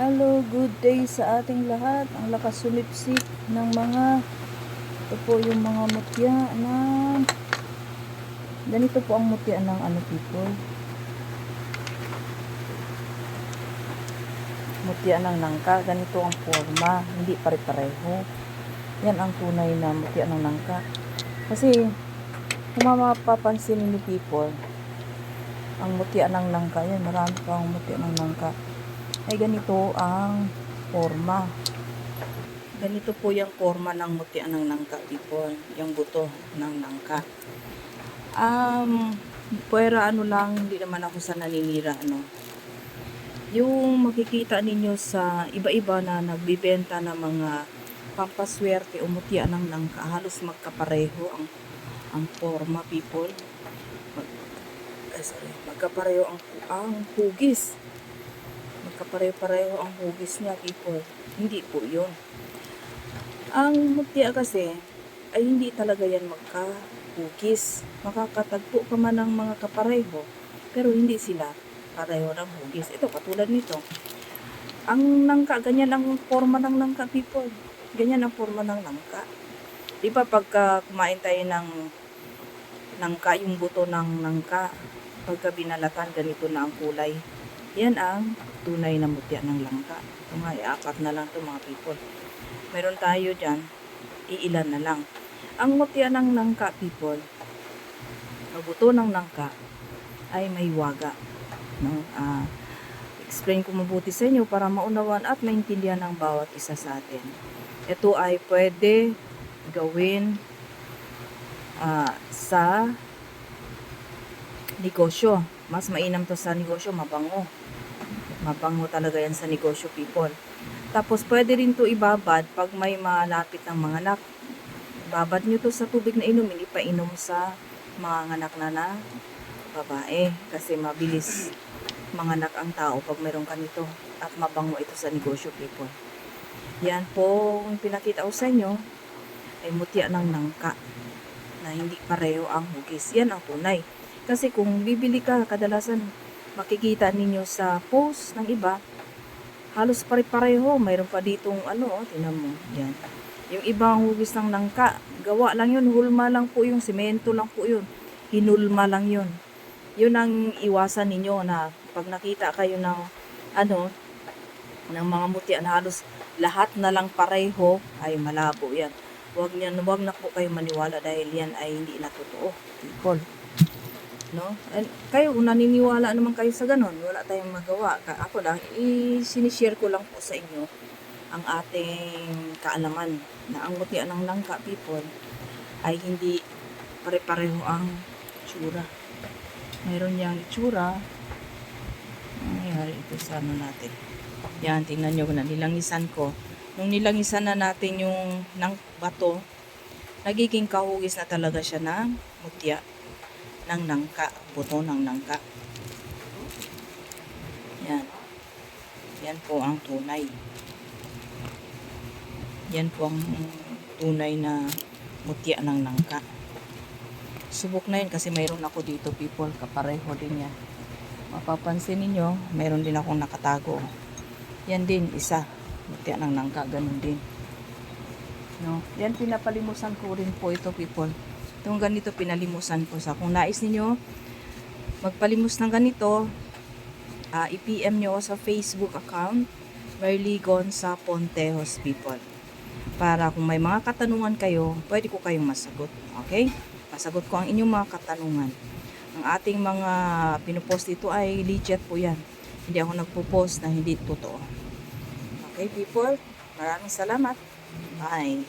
Hello, good day sa ating lahat. Ang lakas sumipsip ng mga ito po yung mga mutya na ganito po ang mutya ng ano people. Mutya ng nangka, ganito ang forma, hindi pare-pareho. Yan ang tunay na mutya ng nangka. Kasi kung mapapansin ni people, ang mutya ng nangka, yan marami pang mutya ng nangka ay ganito ang forma. Ganito po yung forma ng mutya ng nangka people, yung buto ng nangka. Um, pwera ano lang, hindi naman ako sa naninira, ano. Yung makikita ninyo sa iba-iba na nagbibenta ng mga pampaswerte o mutya ng nangka, halos magkapareho ang ang forma people. Mag, ay, sorry, magkapareho ang, ang hugis magkapareho-pareho ang hugis niya, people. Hindi po yun. Ang mutya kasi, ay hindi talaga yan magkahugis. Makakatagpo ka man ng mga kapareho, pero hindi sila pareho ng hugis. Ito, katulad nito. Ang nangka, ganyan ang forma ng nangka, people. Ganyan ang forma ng nangka. Di ba pagka kumain tayo ng nangka, yung buto ng nangka, pagka binalatan, ganito na ang kulay. Yan ang tunay na mutya ng langka. Ito nga, apat na lang ito mga people. Meron tayo dyan, iilan na lang. Ang mutya ng langka, people, o buto ng langka, ay may waga. No? Ah, explain ko mabuti sa inyo para maunawan at maintindihan ng bawat isa sa atin. Ito ay pwede gawin ah, sa negosyo. Mas mainam to sa negosyo, mabango. Mabango talaga yan sa negosyo, people. Tapos, pwede rin to ibabad pag may malapit ng mga anak. Babad nyo to sa tubig na inom, hindi pa inom sa mga anak na na babae. Kasi mabilis manganak ang tao pag mayroon ka nito. At mabango ito sa negosyo, people. Yan po, yung pinakita ko sa inyo, ay mutya ng nangka na hindi pareho ang hugis. Yan ang tunay. Kasi kung bibili ka, kadalasan makikita ninyo sa post ng iba, halos pare-pareho. Mayroon pa ditong ano, oh, tinan mo. Yan. Yung ibang hugis ng nangka, gawa lang yun, hulma lang po yung semento lang po yun. Hinulma lang yun. Yun ang iwasan ninyo na pag nakita kayo ng ano, ng mga mutya na halos lahat na lang pareho, ay malabo yan. Huwag niyan, huwag na po kayo maniwala dahil yan ay hindi na totoo. People. No? And kayo, naniniwala naman kayo sa ganon, wala tayong magawa. Ako lang, i-sinishare ko lang po sa inyo ang ating kaalaman na ang mutya ng langka people ay hindi pare-pareho ang tsura. Mayroon niyang itsura. Ang nangyari ito sa ano natin. Yan, tingnan nyo na nilangisan ko. Nung nilangisan na natin yung ng bato, nagiging kahugis na talaga siya ng mutya ng nangka, buto ng nangka. Yan. Yan po ang tunay. Yan po ang tunay na mutya ng nangka. Subok na yun kasi mayroon ako dito people, kapareho din yan. Mapapansin ninyo, mayroon din akong nakatago. Yan din, isa. Mutya ng nangka, ganun din. No? Yan, pinapalimusan ko rin po ito people. Itong ganito pinalimusan ko sa kung nais ninyo magpalimos ng ganito, ah, i-PM nyo sa Facebook account Merly sa Pontejos people. Para kung may mga katanungan kayo, pwede ko kayong masagot. Okay? Masagot ko ang inyong mga katanungan. Ang ating mga pinupost dito ay legit po yan. Hindi ako nagpo-post na hindi totoo. Okay people? Maraming salamat. Bye.